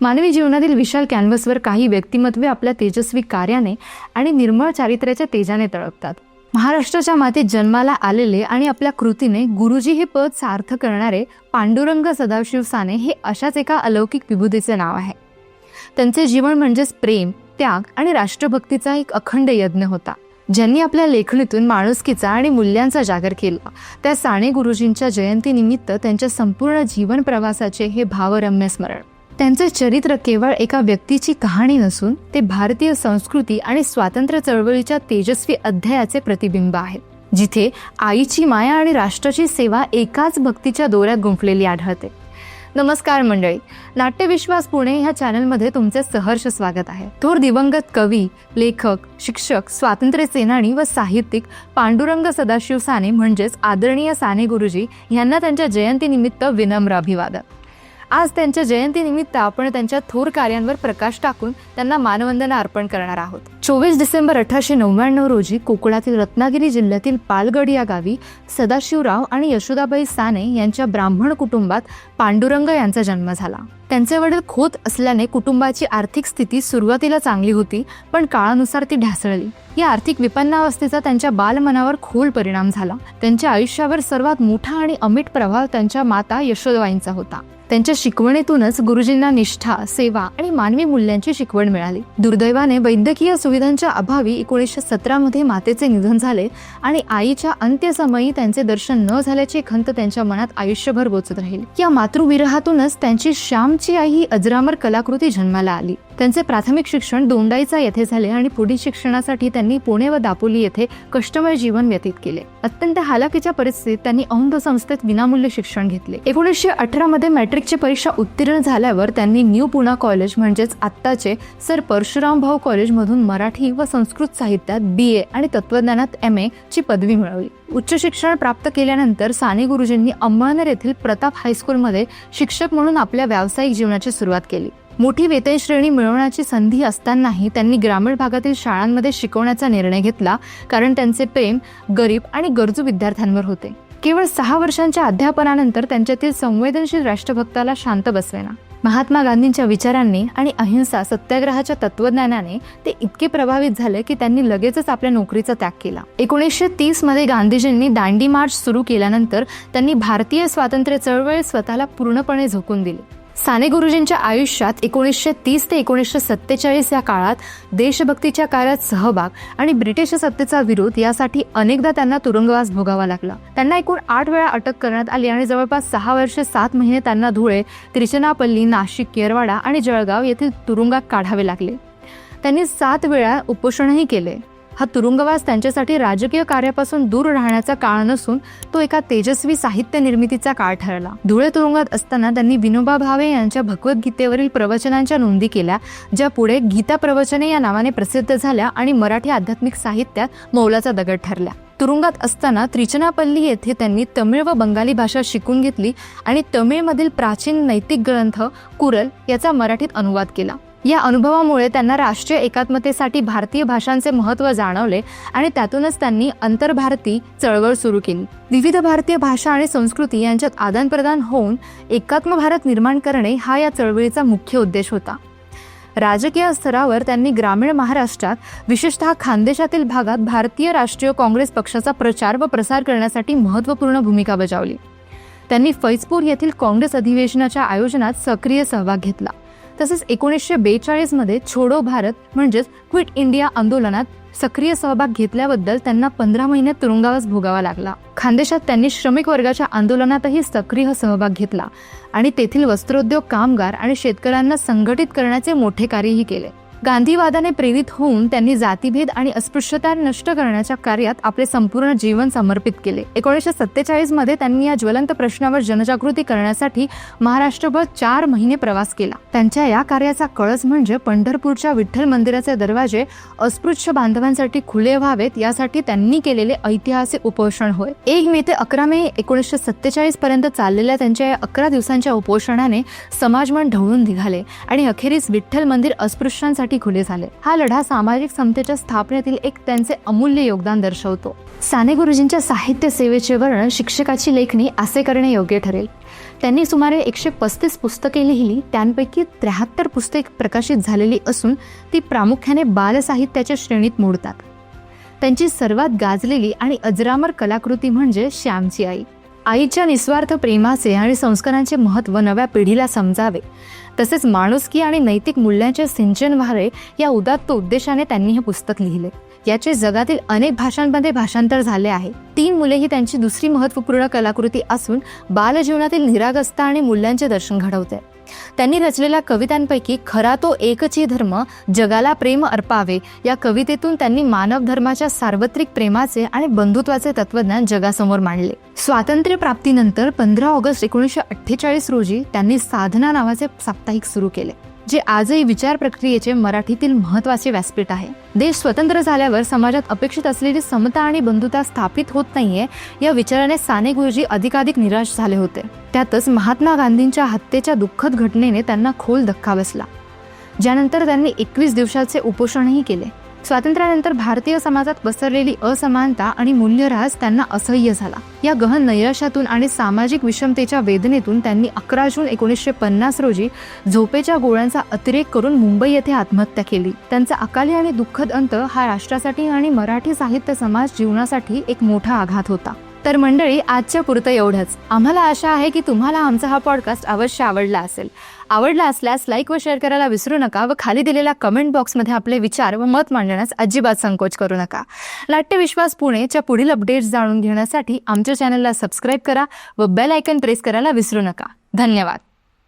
मानवी जीवनातील विशाल कॅनव्हसवर काही व्यक्तिमत्वे आपल्या तेजस्वी कार्याने आणि निर्मळ चारित्र्याच्या तेजाने तळपतात. महाराष्ट्राच्या मातीत जन्माला आलेले आणि आपल्या कृतीने गुरुजी हे पद सार्थ करणारे पांडुरंग सदाशिव साने हे अशाच एका अलौकिक विभूतीचे नाव आहे. त्यांचे जीवन म्हणजेच प्रेम त्याग आणि राष्ट्रभक्तीचा एक अखंड यज्ञ होता. ज्यांनी आपल्या लेखणीतून माणुसकीचा आणि मूल्यांचा जागर केला. त्या साने गुरुजींच्या जयंतीनिमित्त त्यांच्या संपूर्ण जीवन प्रवासाचे हे भावरम्य स्मरण. त्यांचे चरित्र केवळ एका व्यक्तीची कहाणी नसून ते भारतीय संस्कृती आणि स्वातंत्र्य चळवळीच्या तेजस्वी अध्यायाचे प्रतिबिंब आहेत जिथे आईची माया आणि राष्ट्राची सेवा एकाच भक्तीच्या दोऱ्यात गुंफलेली आढळते. नमस्कार मंडळी नाट्यविश्वास पुणे ह्या चॅनलमध्ये तुमचे सहर्ष स्वागत आहे. थोर दिवंगत कवी लेखक शिक्षक स्वातंत्र्य सेनानी व साहित्यिक पांडुरंग सदाशिव साने म्हणजेच आदरणीय साने गुरुजी यांना त्यांच्या जयंतीनिमित्त विनम्र अभिवादन. आज त्यांच्या जयंतीनिमित्त आपण त्यांच्या थोर कार्यांवर प्रकाश टाकून त्यांना मानवंदना अर्पण करणार आहोत. चोवीस डिसेंबर अठराशे नव्याण्णव रोजी कोकणातील रत्नागिरी जिल्ह्यातील पालगड या गावी सदाशिवराव आणि यशोदाबाई साने यांच्या ब्राह्मण कुटुंबात पांडुरंग यांचा जन्म झाला. त्यांचे वडील खोत असल्याने कुटुंबाची आर्थिक स्थिती सुरुवातीला चांगली होती पण काळानुसार ती ढासळली. या आर्थिक विपन्नावस्थेचा त्यांच्या बालमनावर खोल परिणाम झाला. त्यांच्या आयुष्यावर सर्वात मोठा आणि अमिट प्रभाव त्यांच्या माता यशोदाबाईंचा होता. त्यांच्या शिकवणीतूनच गुरुजींना निष्ठा सेवा आणि मानवी मूल्यांची शिकवण मिळाली. दुर्दैवाने वैद्यकीय सुविधांच्या अभावी एकोणीसशे सतरामध्ये मातेचे निधन झाले आणि आईच्या अंत्यसमयी त्यांचे दर्शन न झाल्याची खंत त्यांच्या मनात आयुष्यभर बोचत राहील. या मातृविरहातूनच त्यांची श्यामची आई ही अजरामर कलाकृती जन्माला आली. त्यांचे प्राथमिक शिक्षण दोंडाईचा येथे झाले आणि पुढील शिक्षणासाठी त्यांनी पुणे व दापोली येथे कष्टमय जीवन व्यतीत केले. अत्यंत हालाकीच्या परिस्थितीत त्यांनी औंध संस्थेत विनामूल्य शिक्षण घेतले. एकोणीसशे अठरा मध्ये मॅट्रिकची परीक्षा उत्तीर्ण झाल्यावर त्यांनी न्यू पुणा कॉलेज म्हणजेच आत्ताचे सर परशुराम भाऊ कॉलेजमधून मराठी व संस्कृत साहित्यात बी ए आणि तत्वज्ञानात एम ए ची पदवी मिळवली. उच्च शिक्षण प्राप्त केल्यानंतर साने गुरुजींनी अंबळनेर येथील प्रताप हायस्कूलमध्ये शिक्षक म्हणून आपल्या व्यावसायिक जीवनाची सुरुवात केली. मोठी वेतन श्रेणी मिळवण्याची संधी असतानाही त्यांनी ग्रामीण भागातील शाळांमध्ये शिकवण्याचा निर्णय घेतला कारण त्यांचे प्रेम गरीब आणि गरजू विद्यार्थ्यांवर होते. केवळ सहा वर्षांच्या अध्यापनानंतर त्यांच्यातील संवेदनशील राष्ट्रभक्ताला शांत बसवेना. महात्मा गांधींच्या विचारांनी आणि अहिंसा सत्याग्रहाच्या तत्वज्ञानाने ते इतके प्रभावित झाले की त्यांनी लगेचच आपल्या नोकरीचा त्याग केला. एकोणीसशे तीसमध्ये गांधीजींनी दांडी मार्च सुरू केल्यानंतर त्यांनी भारतीय स्वातंत्र्य चळवळीत स्वतःला पूर्णपणे झोकून दिले. साने गुरुजींच्या आयुष्यात एकोणीसशे तीस ते एकोणीसशे सत्तेचाळीस या काळात देशभक्तीच्या कार्यात सहभाग आणि ब्रिटिश सत्तेचा विरोध यासाठी अनेकदा त्यांना तुरुंगवास भोगावा लागला. त्यांना एकूण आठ वेळा अटक करण्यात आली आणि जवळपास सहा वर्षे सात महिने त्यांना धुळे त्रिचनापल्ली नाशिक येरवाडा आणि जळगाव येथील तुरुंगात काढावे लागले. त्यांनी सात वेळा उपोषणही केले. हा तुरुंगवास त्यांच्यासाठी राजकीय कार्यापासून दूर राहण्याचा काळ नसून तो एका तेजस्वी साहित्य निर्मितीचा काळ ठरला. धुळे तुरुंगात असताना त्यांनी विनोबा भावे यांच्या भगवद्गीतेवरील प्रवचनांच्या नोंदी केल्या ज्या पुढे गीता प्रवचने या नावाने प्रसिद्ध झाल्या आणि मराठी आध्यात्मिक साहित्यात मौलाचा दगड ठरल्या. तुरुंगात असताना त्रिचनापल्ली येथे त्यांनी तमिळ व बंगाली भाषा शिकून घेतली आणि तमिळमधील प्राचीन नैतिक ग्रंथ कुरल याचा मराठीत अनुवाद केला. या अनुभवामुळे त्यांना राष्ट्रीय एकात्मतेसाठी भारतीय भाषांचे महत्त्व जाणवले आणि त्यातूनच त्यांनी आंतरभारती चळवळ सुरू केली. विविध भारतीय भाषा आणि संस्कृती यांच्यात आदानप्रदान होऊन एकात्म भारत निर्माण करणे हा या चळवळीचा मुख्य उद्देश होता. राजकीय स्तरावर त्यांनी ग्रामीण महाराष्ट्रात विशेषतः खानदेशातील भागात भारतीय राष्ट्रीय काँग्रेस पक्षाचा प्रचार व प्रसार करण्यासाठी महत्त्वपूर्ण भूमिका बजावली. त्यांनी फैजपूर येथील काँग्रेस अधिवेशनाच्या आयोजनात सक्रिय सहभाग घेतला. तसेच एकोणीसशे बेचाळीसमध्ये छोडो भारत म्हणजेच क्विट इंडिया आंदोलनात सक्रिय सहभाग घेतल्याबद्दल त्यांना पंधरा महिन्यात तुरुंगावास भोगावा लागला. खानदेशात त्यांनी श्रमिक वर्गाच्या आंदोलनातही सक्रिय सहभाग घेतला आणि तेथील वस्त्रोद्योग कामगार आणि शेतकऱ्यांना संघटित करण्याचे मोठे कार्यही केले. गांधीवादाने प्रेरित होऊन त्यांनी जातीभेद आणि अस्पृश्यता नष्ट करण्याच्या कार्यात आपले संपूर्ण जीवन समर्पित केले. एकोणीसशे सत्तेचाळीसमध्ये त्यांनी या ज्वलंत प्रश्नावर जनजागृती करण्यासाठी महाराष्ट्रभर चार महिने प्रवास केला. त्यांच्या या कार्याचा कळस म्हणजे पंढरपूरच्या विठ्ठल मंदिराचे दरवाजे अस्पृश्य बांधवांसाठी खुले व्हावेत यासाठी त्यांनी केलेले ऐतिहासिक उपोषण होय. एक मे ते अकरा मे एकोणीसशे सत्तेचाळीस पर्यंत चाललेल्या त्यांच्या या अकरा दिवसांच्या उपोषणाने समाजमन ढवळून निघाले आणि अखेरीस विठ्ठल मंदिर अस्पृश्यांसाठी खुले झाले. हा लढा सामाजिक समतेच्या स्थापनेतील एक त्यांचे अमूल्य योगदान दर्शवतो. साने गुरुजींच्या साहित्य सेवेचे वर्णन शिक्षकाची लेखणी असे करणे योग्य ठरेल. त्यांनी सुमारे एकशे पस्तीस पुस्तके लिहिली त्यांपैकी त्र्याहत्तर पुस्तक प्रकाशित झालेली असून ती प्रामुख्याने बालसाहित्याच्या श्रेणीत मोडतात. त्यांची सर्वात गाजलेली आणि अजरामर कलाकृती म्हणजे श्यामची आई. आईच्या निस्वार्थ प्रेमाचे आणि संस्कारांचे महत्त्व नव्या पिढीला समजावे. तसेच माणुसकी आणि नैतिक मूल्यांचे सिंचन व्हावे या उदात्त उद्देशाने त्यांनी हे पुस्तक लिहिले. याचे जगातील अनेक भाषांमध्ये भाषांतर झाले आहे. तीन मुले ही त्यांची दुसरी महत्त्वपूर्ण कलाकृती असून बालजीवनातील निरागसता आणि मूल्यांचे दर्शन घडवते. त्यांनी रचलेल्या कवितांपैकी खरा तो एकचे धर्म जगाला प्रेम अर्पावे. या कवितेतून त्यांनी मानव धर्माच्या सार्वत्रिक प्रेमाचे आणि बंधुत्वाचे तत्वज्ञान जगासमोर मांडले. स्वातंत्र्य प्राप्तीनंतर पंधरा ऑगस्ट एकोणीसशे अठ्ठेचाळीस रोजी त्यांनी साधना नावाचे साप्ताहिक सुरू केले. जे आजही विचार प्रक्रियेचे मराठीतील महत्त्वाचे व्यासपीठ आहे. देश स्वतंत्र झाल्यावर समाजात अपेक्षित असलेली समता आणि बंधुता स्थापित होत नाहीये या विचाराने साने गुरुजी अधिकाधिक निराश झाले होते. त्यातच महात्मा गांधींच्या हत्येच्या दुःखद घटनेने त्यांना खोल धक्का बसला. ज्यानंतर त्यांनी एकवीस दिवसाचे उपोषणही केले. स्वातंत्र्यानंतर भारतीय समाजात पसरलेली असमानता आणि मूल्यऱ्हास त्यांना असह्य झाला. या गहन नैराश्यातून आणि सामाजिक विषमतेच्या वेदनेतून त्यांनी अकरा जून एकोणीसशे पन्नास रोजी झोपेच्या गोळ्यांचा अतिरेक करून मुंबई येथे आत्महत्या केली. त्यांचा अकाली आणि दुःखद अंत हा राष्ट्रासाठी आणि मराठी साहित्य समाज जीवनासाठी एक मोठा आघात होता. तर मंडळी आजच्या पुरतं एवढंच. आम्हाला आशा आहे की तुम्हाला आमचा हा पॉडकास्ट अवश्य आवडला असेल. आवडला असल्यास लाईक व शेअर करायला विसरू नका व खाली दिलेल्या कमेंट बॉक्समध्ये आपले विचार व मत मांडण्यास अजिबात संकोच करू नका. नाट्य विश्वास पुणेच्या पुढील अपडेट्स जाणून घेण्यासाठी आमच्या चॅनलला सबस्क्राईब करा व बेल आयकन प्रेस करायला विसरू नका. धन्यवाद.